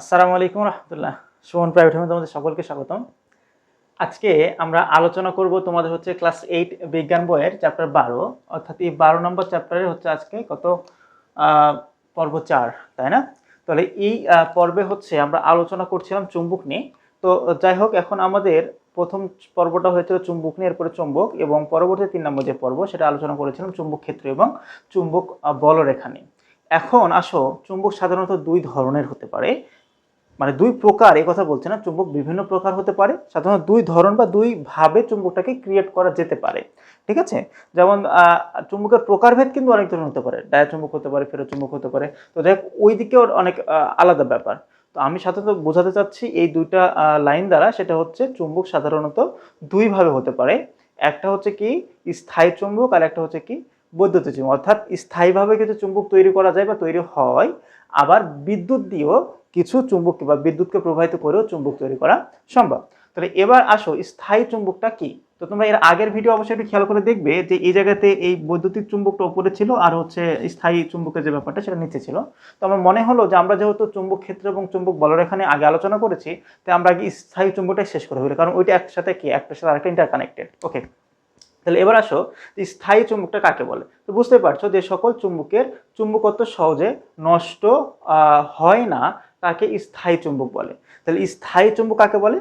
আসসালামু আলাইকুম রহমতুল্লাহ। সুমন প্রাইভেট হোমে তোমাদের সকলকে স্বাগতম। আজকে আমরা আলোচনা করব তোমাদের হচ্ছে ক্লাস এইট বিজ্ঞান বইয়ের চ্যাপ্টার বারো। অর্থাৎ এই বারো নম্বর চ্যাপ্টারের হচ্ছে আজকে কত পর্ব চার, তাই না? তাহলে এই পর্বে হচ্ছে আমরা আলোচনা করছিলাম চুম্বক নিয়ে। তো যাই হোক, এখন আমাদের প্রথম পর্বটা হয়েছিল চুম্বক নিয়ে, এরপরে চুম্বক এবং পরবর্তী তিন নম্বর যে পর্ব, সেটা আলোচনা করেছিলাম চুম্বক ক্ষেত্র এবং চুম্বক বলরেখা নিয়ে। এখন আসো, চুম্বক সাধারণত দুই ধরনের হতে পারে। মানে দুই প্রকার, এই কথা বলছে না, চুম্বক বিভিন্ন প্রকার হতে পারে, সাধারণত দুই ধরন বা দুই ভাবে চুম্বকটাকে ক্রিয়েট করা যেতে পারে, ঠিক আছে? যেমন চুম্বকের প্রকারভেদ কিন্তু অনেক ধরনের হতে পারে ডায়া চুম্বক হতে পারে ফেরো চুম্বক হতে পারে, তো দেখ ওই দিকেও অনেক আলাদা ব্যাপার, তো আমি সাধারণত বোঝাতে চাচ্ছি এই দুইটা লাইন দ্বারা সেটা হচ্ছে চুম্বক সাধারণত দুইভাবে হতে পারে, একটা হচ্ছে কি স্থায়ী চুম্বক আর একটা হচ্ছে কি বৈদ্যুতিক চুম্বক, অর্থাৎ স্থায়ীভাবে কিছু চুম্বক তৈরি করা যায় বা তৈরি হয়, আবার বিদ্যুৎ দিয়েও কিছু চুম্বক বা বিদ্যুৎকে প্রবাহিত করেও চুম্বক তৈরি করা সম্ভব। তাহলে এবার আসো, স্থায়ী চুম্বকটা কি? তো তোমরা এর আগের ভিডিও অবশ্যই একটু খেয়াল করে দেখবে যে এই জায়গাতে এই বৈদ্যুতিক চুম্বকটা উপরে ছিল আর হচ্ছে স্থায়ী চুম্বকের যে ব্যাপারটা সেটা নিচে ছিল। তো আমার মনে হলো যে আমরা যেহেতু চুম্বক ক্ষেত্র এবং চুম্বক বলরেখা নিয়ে আগে আলোচনা করেছি তাই আমরা আগে স্থায়ী চুম্বকটাই শেষ করে ফেলি, কারণ ওইটা একসাথে কি? একটার সাথে আরেকটা ইন্টারকানেক্টেড ওকে তাহলে এবার আসো স্থায়ী চুম্বকটা কাকে বলে? তো বুঝতে পারছ যে সকল চুম্বকের চুম্বকত্ব সহজে নষ্ট হয় না তাকে স্থায়ী চুম্বক বলে? তাহলে স্থায়ী চুম্বক কাকে বলে?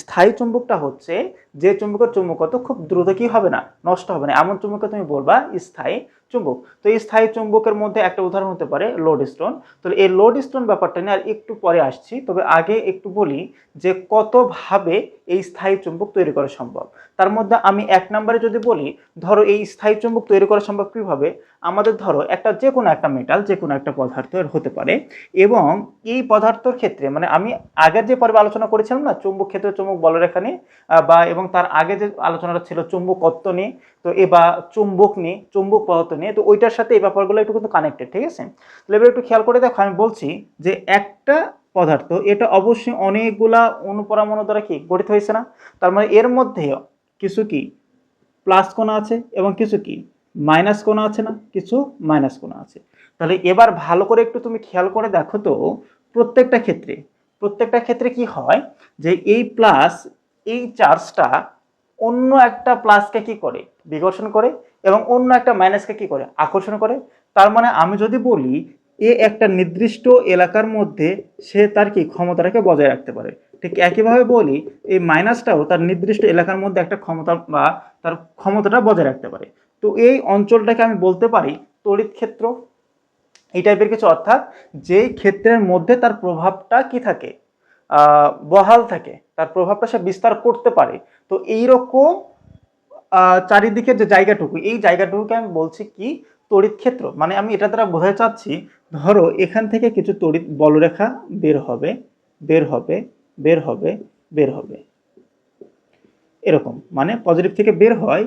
স্থায়ী চুম্বকটা হচ্ছে যে চুম্বকের চুম্বকত্ব খুব দ্রুত কি হবে না? নষ্ট হবে না। এমন চুম্বককে তুমি বলবা স্থায়ী চুম্বক। তো এই স্থায়ী চুম্বকের মধ্যে একটা উদাহরণ হতে পারে লোড স্টোন তাহলে এই লোড স্টোন ব্যাপারটা নিয়ে আর একটু পরে আসছি তবে আগে একটু বলি যে কতভাবে এই স্থায়ী চুম্বক তৈরি করা সম্ভব। তার মধ্যে আমি এক নম্বরে যদি বলি ধরো এই স্থায়ী চুম্বক তৈরি করা সম্ভব কীভাবে? আমাদের ধরো একটা যে কোনো একটা মেটাল যে কোনো একটা পদার্থ হতে পারে। এবং এই পদার্থর ক্ষেত্রে মানে আমি আগের যে পর্বে আলোচনা করেছিলাম না চুম্বক ক্ষেত্রে চুম্বক বলরেখা নিয়ে আহ, বা এবং তার আগে যে আলোচনাটা ছিল চুম্বকত্ব নিয়ে তো এ বা চুম্বক নিয়ে চুম্বক পদার্থ নিয়ে, তো ওইটার সাথে এই ব্যাপারগুলো একটু কিন্তু কানেক্টেড ঠিক আছে? তাহলে এবার একটু খেয়াল করে দেখো, আমি বলছি যে একটা পদার্থ, এটা অবশ্যই অনেকগুলা অনুপরমাণু দ্বারা কি গঠিত হয়েছে না? তার মানে এর মধ্যে কিছু কি? প্লাস কোণা আছে এবং কিছু কি? মাইনাস কোণা আছে না? কিছু মাইনাস কোণা আছে। তাহলে এবার ভালো করে একটু তুমি খেয়াল করে দেখো তো, প্রত্যেকটা ক্ষেত্রে প্রত্যেকটা ক্ষেত্রে কি হয়? যে এই প্লাস এই চার্জটা অন্য একটা প্লাসকে কি করে? বিকর্ষণ করে এবং অন্য একটা মাইনাসকে কি করে? আকর্ষণ করে। তার মানে আমি যদি বলি, এ একটা নির্দিষ্ট এলাকার মধ্যে সে তার কি ক্ষমতাটাকে বজায় রাখতে পারে। ঠিক একইভাবে বলি, এই মাইনাসটাও তার নির্দিষ্ট এলাকার মধ্যে একটা ক্ষমতা বা তার ক্ষমতাটা বজায় রাখতে পারে। তো এই অঞ্চলটাকে আমি বলতে পারি তড়িৎ ক্ষেত্র। এই টাইপের কিছু অর্থাৎ যেই ক্ষেত্রের মধ্যে তার প্রভাবটা কি থাকে? বহাল থাকে তার প্রভাবটা সে বিস্তার করতে পারে। তো এইরকম আহ, চারিদিকে যে জায়গাটুকু এই জায়গাটুকুকে আমি বলছি কি? তড়িৎ ক্ষেত্র। মানে আমি এটা দ্বারা বোঝাতে চাচ্ছি ধরো এখান থেকে কিছু তড়িৎ বলরেখা বের হবে বের হবে বের হবে বের হবে। এরকম। মানে পজিটিভ থেকে বের হয়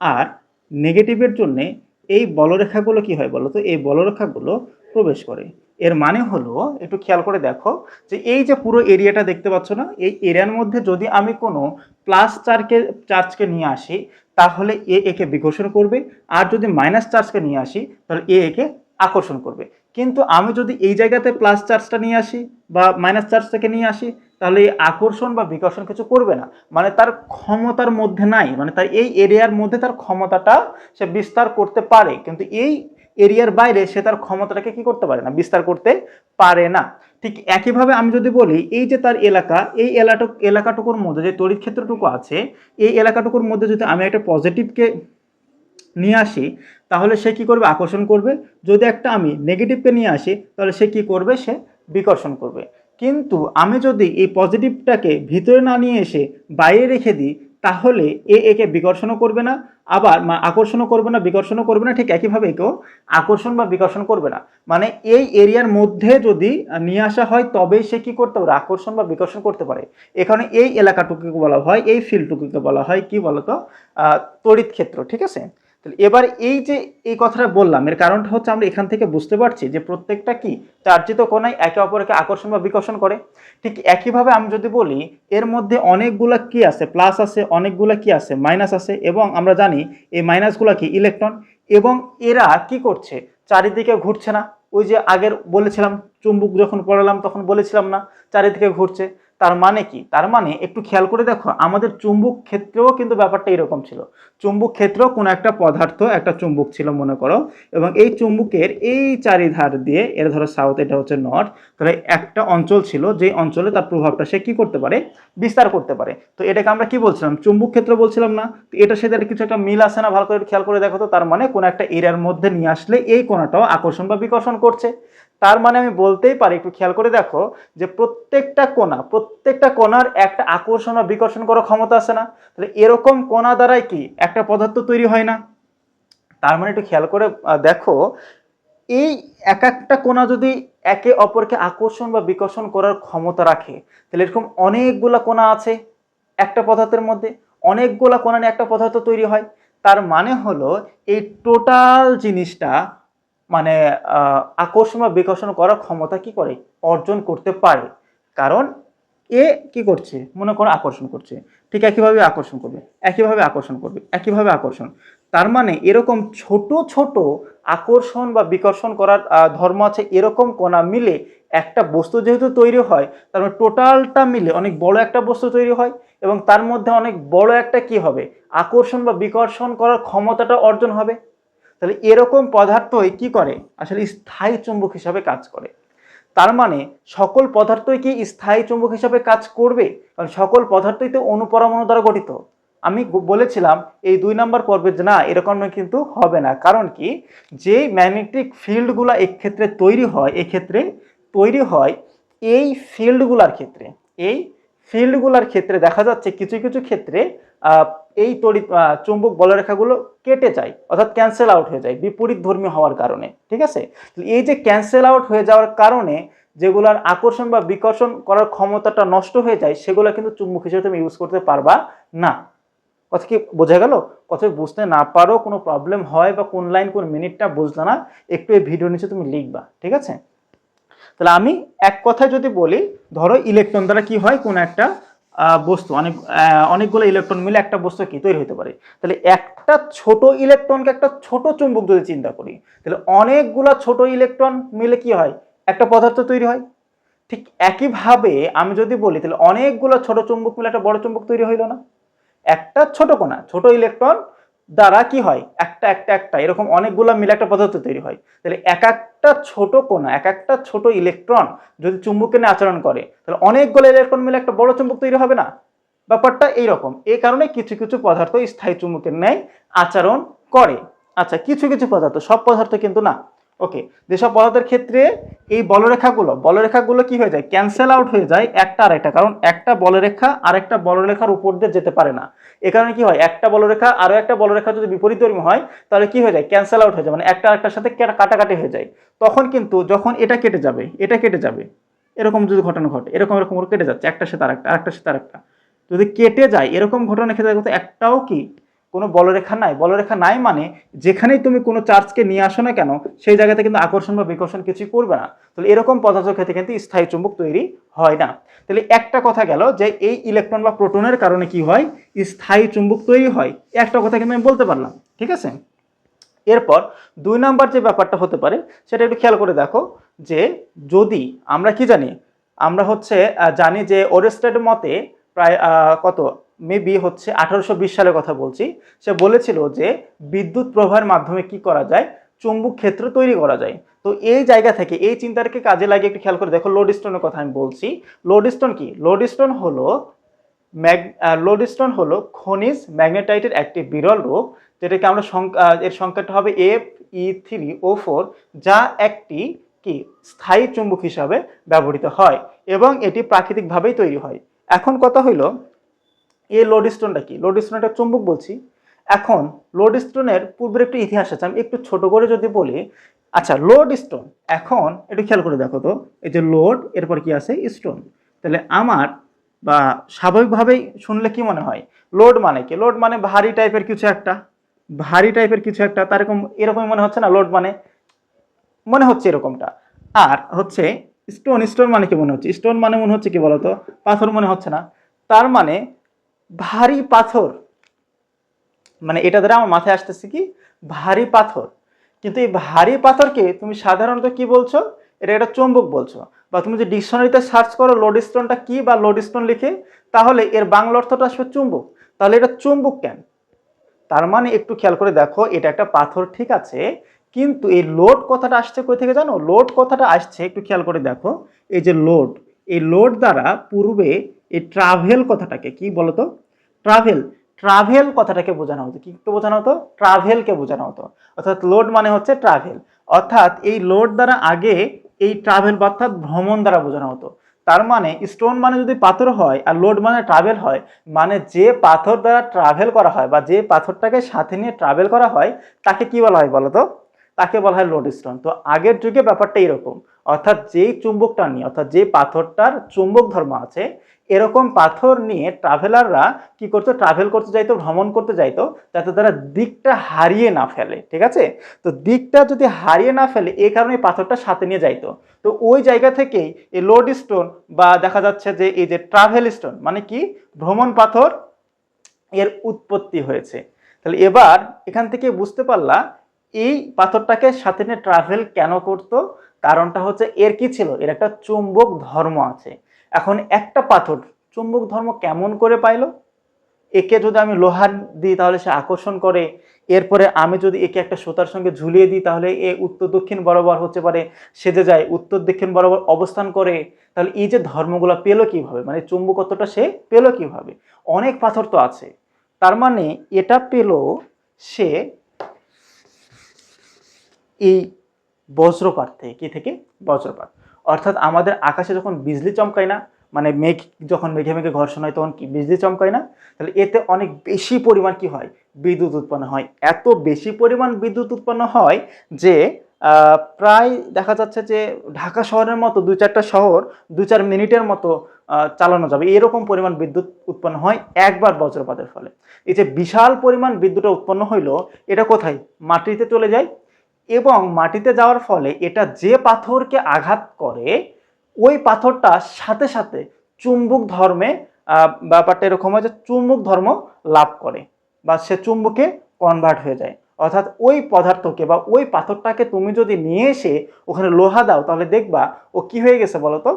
আর নেগেটিভের জন্যে এই বলরেখাগুলো কি হয় বলো তো এই বলরেখাগুলো প্রবেশ করে। এর মানে হলো, একটু খেয়াল করে দেখো, যে এই যে পুরো এরিয়াটা দেখতে পাচ্ছ না, এই এরিয়ার মধ্যে যদি আমি কোনো প্লাস চার্জকে চার্জকে নিয়ে আসি, তাহলে এ একে বিকর্ষণ করবে, আর যদি মাইনাস চার্জকে নিয়ে আসি, তাহলে এ একে আকর্ষণ করবে। কিন্তু আমি যদি এই জায়গাতে প্লাস চার্জটা নিয়ে আসি, বা মাইনাস চার্জটাকে নিয়ে আসি, তাহলে এই আকর্ষণ বা বিকর্ষণ কিছু করবে না। মানে তার ক্ষমতার মধ্যে নাই মানে তার এই এরিয়ার মধ্যে তার ক্ষমতাটা সে বিস্তার করতে পারে। কিন্তু এই এরিয়ার বাইরে সে তার ক্ষমতাটাকে কি করতে পারে না, বিস্তার করতে পারে না। ঠিক একইভাবে আমি যদি বলি, এই যে তার এলাকা, এই এলাটুক এলাকাটুকুর মধ্যে যে তড়িৎ ক্ষেত্রটুকু আছে, এই এলাকাটুকুর মধ্যে যদি আমি একটা পজিটিভকে নিয়ে আসি, তাহলে সে কি করবে? আকর্ষণ করবে। যদি একটা আমি নেগেটিভকে নিয়ে আসি, তাহলে সে কি করবে? সে বিকর্ষণ করবে। কিন্তু আমি যদি এই পজিটিভটাকে ভিতরে না নিয়ে এসে বাইরে রেখে দিই তাহলে এ একে বিকর্ষণও করবে না, আবার আকর্ষণও করবে না, বিকর্ষণও করবে না, ঠিক একইভাবে একেও আকর্ষণ বা বিকর্ষণ করবে না। মানে এই এরিয়ার মধ্যে যদি নিয়ে আসা হয় তবেই সে কি করতে পারে? আকর্ষণ বা বিকর্ষণ করতে পারে। এখানে এই এলাকাটুকুকে বলা হয়, এই ফিল্ডটুকুকে বলা হয়, কি বলতো? তড়িৎ ক্ষেত্র, ঠিক আছে? এবার এই যে এই কথাটা বললাম, এর কারণটা হচ্ছে আমরা এখান থেকে বুঝতে পারছি যে প্রত্যেকটা কি চার্জিত কোনায় একে অপরকে আকর্ষণ বা বিকর্ষণ করে। ঠিক একইভাবে আমি যদি বলি, এর মধ্যে অনেকগুলা কি আছে? প্লাস আছে, অনেকগুলা কি আছে? মাইনাস আছে এবং আমরা জানি এই মাইনাসগুলা কি? ইলেকট্রন। এবং এরা কি করছে? চারিদিকে ঘুরছে না। ওই যে আগের বলেছিলাম, চুম্বুক যখন পড়ালাম তখন বলেছিলাম না, চারিদিকে ঘুরছে। তার মানে কি? তার মানে একটু খেয়াল করে দেখো, আমাদের চুম্বক ক্ষেত্রেও কিন্তু ব্যাপারটা এরকম ছিল। চুম্বক ক্ষেত্র কোনো একটা পদার্থ, একটা চুম্বক ছিল মনে করো, এবং এই চুম্বকের এই চারিধার দিয়ে, এর ধরো সাউথ এটা হচ্ছে নর্থ তাহলে একটা অঞ্চল ছিল যে অঞ্চলে তার প্রভাবটা সে কি করতে পারে? বিস্তার করতে পারে। তো এটাকে আমরা কি বলছিলাম? চুম্বক ক্ষেত্র বলছিলাম না। তো এটার সাথে কিছু একটা মিল আছে না? ভালো করে খেয়াল করে দেখো তো, তার মানে কোনো একটা এরিয়ার মধ্যে নিয়ে আসলে এই কোনাটাও আকর্ষণ বা বিকর্ষণ করছে। তার মানে আমি বলতেই পারি, একটু খেয়াল করে দেখো যে প্রত্যেকটা কোণা, প্রত্যেকটা কোণার একটা আকর্ষণ বা বিকর্ষণ করার ক্ষমতা আছে না। তাহলে এরকম কোনা দ্বারাই কি একটা পদার্থ তৈরি হয় না? তার মানে একটু খেয়াল করে দেখো, এই এক একটা কোণা যদি একে অপরকে আকর্ষণ বা বিকর্ষণ করার ক্ষমতা রাখে, তাহলে এরকম অনেকগুলা কোণা আছে একটা পদার্থের মধ্যে, অনেকগুলা কোণা নিয়ে একটা পদার্থ তৈরি হয়। তার মানে হলো এই টোটাল জিনিসটা মানে আকর্ষণ বা বিকর্ষণ করার ক্ষমতা কি করে? অর্জন করতে পারে। কারণ এ কি করছে? মনে করো আকর্ষণ করছে। ঠিক একইভাবে আকর্ষণ করবে, একইভাবে আকর্ষণ করবে, একইভাবে আকর্ষণ। তার মানে এরকম ছোট ছোট আকর্ষণ বা বিকর্ষণ করার ধর্ম আছে এরকম কোনা মিলে একটা বস্তু যেহেতু তৈরি হয়, তার মানে টোটালটা মিলে অনেক বড় একটা বস্তু তৈরি হয় এবং তার মধ্যে অনেক বড় একটা কি হবে? আকর্ষণ বা বিকর্ষণ করার ক্ষমতাটা অর্জন হবে। তাহলে এরকম পদার্থই কি করে? আসলে স্থায়ী চুম্বক হিসাবে কাজ করে। তার মানে সকল পদার্থই কি স্থায়ী চুম্বক হিসাবে কাজ করবে? কারণ সকল পদার্থই তো অনুপরমাণু দ্বারা গঠিত। আমি বলেছিলাম এই দুই নাম্বার পর্বে না, এরকম কিন্তু হবে না। কারণ কি? যে ম্যাগনেটিক ফিল্ডগুলো এক্ষেত্রে তৈরি হয়, এক্ষেত্রে তৈরি হয় এই ফিল্ডগুলার ক্ষেত্রে। এই ফিল্ডগুলার ক্ষেত্রে দেখা যাচ্ছে কিছু কিছু ক্ষেত্রে এই তড়িৎ চুম্বক বলরেখাগুলো কেটে যায়, অর্থাৎ ক্যান্সেল আউট হয়ে যায়, বিপরীত ধর্মী হওয়ার কারণে, ঠিক আছে? এই যে ক্যান্সেল আউট হয়ে যাওয়ার কারণে যেগুলার আকর্ষণ বা বিকর্ষণ করার ক্ষমতাটা নষ্ট হয়ে যায়, সেগুলো কিন্তু চুম্বক হিসেবে তুমি ইউজ করতে পারবা না। কথা কি বোঝা গেল? কথা বুঝতে না পারো? কোনো প্রবলেম হয় বা কোন লাইন কোন মিনিটটা বুঝলে না? একটু এই ভিডিও নিচে তুমি লিখবা, ঠিক আছে? তাহলে আমি এক কথায় যদি বলি, ধরো ইলেকট্রন দ্বারা কি হয়? কোন একটা বস্তু, অনেক অনেকগুলো ইলেকট্রন মিলে একটা বস্তু কি তৈরি হতে পারে। তাহলে একটা ছোট ইলেকট্রনকে একটা ছোট চুম্বক যদি চিন্তা করি, তাহলে অনেকগুলো ছোট ইলেকট্রন মিলে কি হয়? একটা পদার্থ তৈরি হয়। ঠিক একইভাবে আমি যদি বলি, তাহলে অনেকগুলো ছোট চুম্বক মিলে একটা বড় চুম্বক তৈরি হইল না। একটা ছোট কোণা ছোট ইলেকট্রন দ্বারা কি হয়? একটা একটা একটা, এরকম অনেকগুলো মিলে একটা পদার্থ তৈরি হয়। তাহলে এক একটা ছোট কোনা এক একটা ছোট ইলেকট্রন যদি চুম্বকের নিয়ে আচরণ করে, তাহলে অনেকগুলো ইলেকট্রন মিলে একটা বড় চুম্বক তৈরি হবে না? ব্যাপারটা এইরকম। এই কারণে কিছু কিছু পদার্থ স্থায়ী চুম্বকের ন্যায় আচরণ করে। আচ্ছা কিছু কিছু পদার্থ, সব পদার্থ কিন্তু না। ওকে যেসব পদার্থের ক্ষেত্রে এই বলরেখাগুলো বলরেখাগুলো কি হয়ে যায়? ক্যান্সেল আউট হয়ে যায় একটা আর একটা, কারণ একটা বলরেখা আর একটা বলরেখার উপর দিয়ে যেতে পারে না। এ কারণে কি হয়? একটা বলরেখা আরও একটা বলরেখা যদি বিপরীত ধর্মী হয়, তাহলে কি হয়ে যায়? ক্যান্সেল আউট হয়ে যায় মানে একটা আরেকটার সাথে কাটাকাটি হয়ে যায়। তখন কিন্তু যখন এটা কেটে যাবে, এটা কেটে যাবে, এরকম যদি ঘটনা ঘটে, এরকম এরকম কেটে যাচ্ছে, একটার সাথে আরেকটা, আরেকটার সাথে আরেকটা। যদি কেটে যায়, এরকম ঘটনা ক্ষেত্রে একটাও কি কোনো বলরেখা নাই। বলরেখা নাই মানে যেখানেই তুমি কোনো চার্জকে নিয়ে আসো না কেন, সেই জায়গাতে কিন্তু আকর্ষণ বা বিকর্ষণ কিছুই করবে না। তাহলে এরকম পদার্থের ক্ষেত্রে কিন্তু স্থায়ী চুম্বক তৈরি হয় না। তাহলে একটা কথা গেল যে এই ইলেকট্রন বা প্রোটনের কারণে কি হয়? স্থায়ী চুম্বক তৈরি হয়। একটা কথা কিন্তু আমি বলতে পারলাম, ঠিক আছে? এরপর দুই নাম্বার যে ব্যাপারটা হতে পারে, সেটা একটু খেয়াল করে দেখো যে যদি আমরা কি জানি, আমরা হচ্ছে জানি যে ওরেস্টের মতে প্রায় কত? মেবি হচ্ছে আঠারোশো বিশ সালের কথা বলছি, সে বলেছিল যে বিদ্যুৎ প্রবাহের মাধ্যমে কি করা যায়? চুম্বক ক্ষেত্র তৈরি করা যায়। তো এই জায়গা থেকে এই চিন্তাটাকে কাজে লাগিয়ে একটু খেয়াল করে দেখো লোডস্টোনের কথা আমি বলছি। লোডস্টোন কি? লোডস্টোন হলো ম্যাগ লোডস্টোন হলো খনিজ ম্যাগনেটাইটের একটি বিরল রূপ, যেটাকে আমরা এর সংখ্যাটা হবে F E three O four যা একটি কি? স্থায়ী চুম্বক হিসাবে ব্যবহৃত হয় এবং এটি প্রাকৃতিকভাবেই তৈরি হয়। এখন কথা হইল এই লোডস্টোনটা কি? লোডস্টোন একটা চুম্বক বলছি। এখন লোডস্টোনের পূর্বের একটু ইতিহাস আছে, আমি একটু ছোট করে যদি বলি। আচ্ছা লোড স্টোন এখন একটু খেয়াল করে দেখো তো, এই যে লোড এরপর কি আছে? স্টোন তাহলে আমার বা স্বাভাবিকভাবেই শুনলে কি মনে হয়? লোড মানে কি? লোড মানে ভারী টাইপের কিছু একটা। ভারী টাইপের কিছু একটা, তার এরকম, এরকমই মনে হচ্ছে না? লোড মানে মনে হচ্ছে এরকমটা। আর হচ্ছে স্টোন স্টোন মানে কি মনে হচ্ছে? স্টোন মানে মনে হচ্ছে কি বলতো? পাথর মনে হচ্ছে না। তার মানে ভারী পাথর মানে এটা দ্বারা আমার মাথায় আসতেছে কি? ভারী পাথর। কিন্তু এই ভারী পাথরকে তুমি সাধারণত কি বলছো? এটা একটা চুম্বক বলছো। বা তুমি যে ডিকশনারিতে সার্চ করো লোডস্টোনটা কি বা লোডস্টোন লিখে, তাহলে এর বাংলা অর্থটা আসবে চুম্বক। তাহলে এটা চুম্বক কেন? তার মানে একটু খেয়াল করে দেখো, এটা একটা পাথর, ঠিক আছে? কিন্তু এই লোড কথাটা আসছে কই থেকে জানো? লোড কথাটা আসছে, একটু খেয়াল করে দেখো, এই যে লোড এই লোড দ্বারা পূর্বে এই ট্রাভেল কথাটাকে কি বলতো? ট্রাভেল ট্রাভেল কথাটাকে বোঝানো হতো। কি বোঝানো হতো? ট্রাভেলকে বোঝানো হতো। অর্থাৎ লোড মানে হচ্ছে ট্রাভেল অর্থাৎ এই লোড দ্বারা আগে এই ট্রাভেল অর্থাৎ ভ্রমণ দ্বারা বোঝানো হতো। তার মানে স্টোন মানে যদি পাথর হয় আর লোড মানে ট্রাভেল হয় মানে যে পাথর দ্বারা ট্রাভেল করা হয় বা যে পাথরটাকে সাথে নিয়ে ট্রাভেল করা হয়, তাকে কি বলা হয় বলো তো তাকে বলা হয় লোড স্টোন তো আগের যুগে ব্যাপারটা এরকম। অর্থাৎ যেই চুম্বকটা নিয়ে, অর্থাৎ যে পাথরটার চুম্বক ধর্ম আছে, এরকম পাথর নিয়ে ট্রাভেলাররা কি করতো? ট্রাভেল করতে যাইতো, ভ্রমণ করতে যাইতো, যাতে তারা দিকটা হারিয়ে না ফেলে, ঠিক আছে? তো দিকটা যদি হারিয়ে না ফেলে এই কারণে পাথরটা সাথে নিয়ে যাইতো। তো ওই জায়গা থেকেই এই লোড স্টোন বা দেখা যাচ্ছে যে এই যে ট্রাভেল স্টোন মানে কি? ভ্রমণ পাথর এর উৎপত্তি হয়েছে। তাহলে এবার এখান থেকে বুঝতে পারলা এই পাথরটাকে সাথে নিয়ে ট্রাভেল কেন করত? কারণটা হচ্ছে এর কি ছিল? এর একটা চুম্বক ধর্ম আছে। এখন একটা পাথর চুম্বক ধর্ম কেমন করে পাইলো? একে যদি আমি লোহার দিই তাহলে সে আকর্ষণ করে। এরপরে আমি যদি একে একটা সুতার সঙ্গে ঝুলিয়ে দিই তাহলে এ উত্তর দক্ষিণ বরাবর হতে পারে সেজে যায়, উত্তর দক্ষিণ বরাবর অবস্থান করে। তাহলে এই যে ধর্মগুলো পেল কীভাবে? মানে চুম্বকত্বটা সে পেল কীভাবে? অনেক পাথর তো আছে। তার মানে এটা পেল সে এই বজ্রপাত থেকে, কি থেকে? বজ্রপাত। অর্থাৎ আমাদের আকাশে যখন বিজলি চমকায় না মানে মেঘ যখন মেঘে মেঘে ঘর্ষণ হয়, তখন কি বিজলি চমকায় না? তাহলে এতে অনেক বেশি পরিমাণ কি হয়? বিদ্যুৎ উৎপন্ন হয়। এত বেশি পরিমাণ বিদ্যুৎ উৎপন্ন হয় যে প্রায় দেখা যাচ্ছে যে, ঢাকা শহরের মতো দু চারটা শহর দু চার মিনিটের মতো চালানো যাবে। এরকম পরিমাণ বিদ্যুৎ উৎপন্ন হয় একবার বজ্রপাতের ফলে। এই যে বিশাল পরিমাণ বিদ্যুৎ উৎপন্ন হইল, এটা কোথায়? মাটিতে চলে যায়? এবং মাটিতে যাওয়ার ফলে এটা যে পাথরকে আঘাত করে, ওই পাথরটা সাথে সাথে চুম্বক ধর্মে ব্যাপারটা এরকম হয় যে চুম্বক ধর্ম লাভ করে বা সে চুম্বকে কনভার্ট হয়ে যায়। অর্থাৎ ওই পদার্থকে বা ওই পাথরটাকে তুমি যদি নিয়ে এসে ওখানে লোহা দাও, তাহলে দেখবা ও কি হয়ে গেছে বলো তো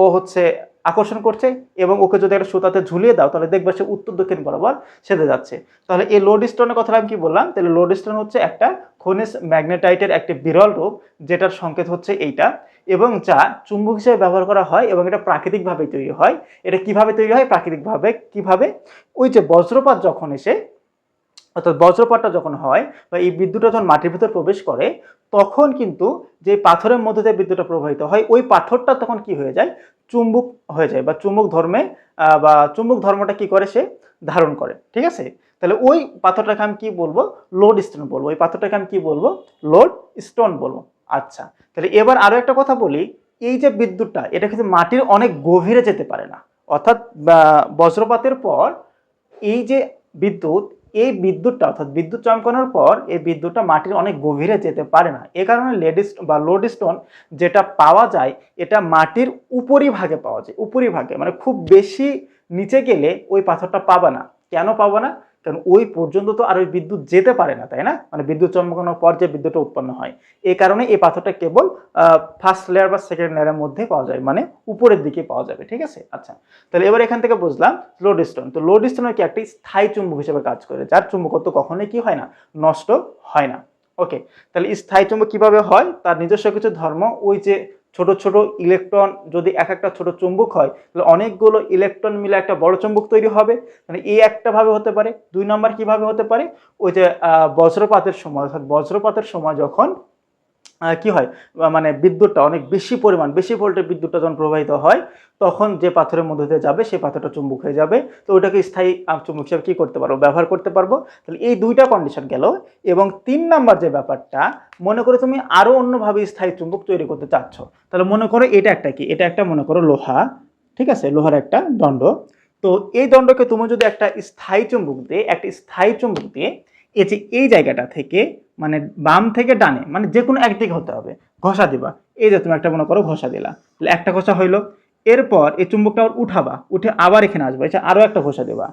ও হচ্ছে আকর্ষণ করছে এবং ওকে যদি একটা সুতাতে ঝুলিয়ে দাও, তাহলে দেখবে সে উত্তর দক্ষিণ বরাবর সেদে যাচ্ছে। তাহলে এই লোড স্টোনের কথা আমি কি বললাম? তাহলে লোড স্টোন হচ্ছে একটা খনিজ ম্যাগনেটাইটের একটি বিরল রূপ, যেটার সংকেত হচ্ছে এইটা এবং যা চুম্বক হিসেবে ব্যবহার করা হয় এবং এটা প্রাকৃতিকভাবে তৈরি হয়। এটা কীভাবে তৈরি হয়? প্রাকৃতিকভাবে কীভাবে? ওই যে বজ্রপাত যখন এসে, অর্থাৎ বজ্রপাতটা যখন হয় বা এই বিদ্যুৎটা যখন মাটির ভিতর প্রবেশ করে, তখন কিন্তু যে পাথরের মধ্যে দিয়ে বিদ্যুৎটা প্রবাহিত হয়, ওই পাথরটা তখন কি হয়ে যায়? চুম্বক হয়ে যায় বা চুম্বক ধর্মে বা চুম্বক ধর্মটা কি করে সে? ধারণ করে, ঠিক আছে? তাহলে ওই পাথরটাকে আমি কি বলব? লোড স্টোন বলব। ওই পাথরটাকে আমি কি বলব? লোড স্টোন বলব। আচ্ছা তাহলে এবার আরও একটা কথা বলি। এই যে বিদ্যুৎটা, এটা কিন্তু মাটির অনেক গভীরে যেতে পারে না। অর্থাৎ বজ্রপাতের পর এই যে বিদ্যুৎ এই বিদ্যুৎটা, অর্থাৎ বিদ্যুৎ চমকানোর পর এই বিদ্যুৎটা মাটির অনেক গভীরে যেতে পারে না। এ কারণে লেডিস বা লোডস্টোন যেটা পাওয়া যায়, এটা মাটির উপরিভাগে পাওয়া যায়, উপরিভাগে। মানে খুব বেশি নিচে গেলে ওই পাথরটা পাবা না। কেন পাবো না? কারণ ওই পর্যন্ত তো আর ওই বিদ্যুৎ যেতে পারে না, তাই না? মানে বিদ্যুৎ চমকানোর পর যে বিদ্যুৎটা উৎপন্ন হয় এই কারণে এই পাথরটা কেবল ফার্স্ট লেয়ার বা সেকেন্ড লেয়ারের মধ্যে পাওয়া যায় মানে উপরের দিকে পাওয়া যাবে, ঠিক আছে? আচ্ছা তাহলে এবার এখান থেকে বুঝলাম লোড স্টোন তো লোড স্টোনের কি একটি স্থায়ী চুম্বক হিসেবে কাজ করে, যার চুম্বকত্ব কখনোই কি হয় না, নষ্ট হয় না ওকে তাহলে স্থায়ী চুম্বক কীভাবে হয়? তার নিজস্ব কিছু ধর্ম, ওই যে ছোট ছোট ইলেকট্রন যদি এক একটা ছোট চুম্বক হয়, তাহলে অনেকগুলো ইলেকট্রন মিলে একটা বড় চুম্বক তৈরি হবে। মানে এই একটাভাবে হতে পারে, দুই নম্বর কীভাবে হতে পারে? ওই যে বজ্রপাতের সময়, অর্থাৎ বজ্রপাতের সময় যখন কি হয়? মানে বিদ্যুৎটা অনেক বেশি পরিমাণ, বেশি ভোল্টের বিদ্যুৎটা যখন প্রবাহিত হয়, তখন যে পাথরের মধ্যে দিয়ে যাবে, সেই পাথরটা চুম্বক হয়ে যাবে। তো ওটাকে স্থায়ী চুম্বক হিসাবে কি করতে পারব? ব্যবহার করতে পারব। তাহলে এই দুইটা কন্ডিশন গেল এবং তিন নাম্বার যে ব্যাপারটা, মনে করো তুমি আরও অন্যভাবে স্থায়ী চুম্বক তৈরি করতে চাচ্ছ। তাহলে মনে করো এটা একটা কি? এটা একটা মনে করো লোহা, ঠিক আছে? লোহার একটা দণ্ড। তো এই দণ্ডকে তুমি যদি একটা স্থায়ী চুম্বক দিয়ে, একটা স্থায়ী চুম্বক দিয়ে এই যে এই জায়গাটা থেকে মানে বাম থেকে ডানে মানে যে কোনো একদিকে হতে হবে, ঘষা দিবা। এই যে তুমি একটা মনে করো ঘষা দিলা, তাহলে একটা ঘষা হইল। এরপর এই চুম্বকটা আবার উঠাবা, উঠে আবার এখানে আসবে, এসে আরও একটা ঘষা দেবা।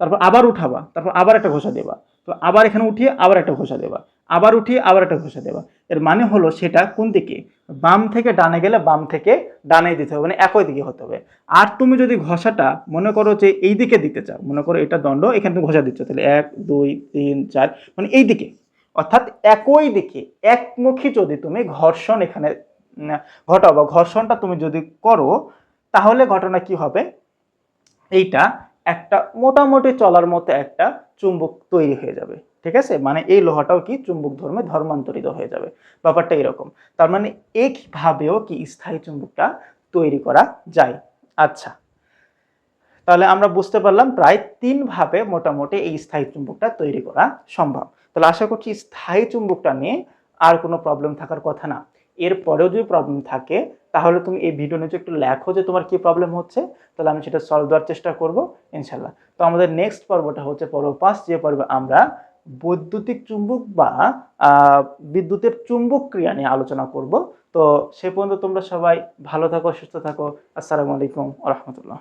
তারপর আবার উঠাবা, তারপর আবার একটা ঘষা দেবা। তো আবার এখানে উঠিয়ে আবার একটা ঘোষা দেবা। আবার উঠিয়ে আবার একটা ঘোষা দেবা। এর মানে হলো সেটা কোন দিকে? বাম থেকে ডানে গেলে বাম থেকে ডানে দিতে হবে মানে একই দিকে হতে হবে। আর তুমি যদি ঘষাটা মনে করো যে এই দিকে দিতে চাও, মনে করো এটা দণ্ড, এখানে তুমি ঘষা দিচ্ছ, তাহলে এক, দুই, তিন, চার মানে এই দিকে। অর্থাৎ একই দিকে, একমুখী যদি তুমি ঘর্ষণ এখানে ঘটাও বা ঘর্ষণটা তুমি যদি করো, তাহলে ঘটনা কি হবে? এইটা একটা মোটামুটি চলার মতো একটা চুম্বক তৈরি হয়ে যাবে, ঠিক আছে? মানে এই লোহাটাও কি চুম্বক ধর্মে ধর্মান্তরিত হয়ে যাবে। ব্যাপারটা এরকম। তার মানে একভাবেও কি স্থায়ী চুম্বকটা তৈরি করা যায়? আচ্ছা। তাহলে আমরা বুঝতে পারলাম প্রায় তিন ভাবে মোটামুটি এই স্থায়ী চুম্বকটা তৈরি করা সম্ভব। তাহলে আশা করছি স্থায়ী চুম্বকটা নিয়ে আর কোনো প্রবলেম থাকার কথা না। এরপরেও যদি প্রবলেম থাকে তাহলে তুমি এই ভিডিও নিচে একটু লেখো যে তোমার কি প্রবলেম হচ্ছে, তাহলে আমি সেটা সলভ দেওয়ার চেষ্টা করব, ইনশাল্লাহ। তো আমাদের নেক্সট পর্বটা হচ্ছে পর্ব পাঁচ, যে পর্বে আমরা বৈদ্যুতিক চুম্বক বা বিদ্যুতের চুম্বক ক্রিয়া নিয়ে আলোচনা করব। তো সে পর্যন্ত তোমরা সবাই ভালো থাকো, সুস্থ থাকো। আসসালামু আলাইকুম রহমতুল্লাহ।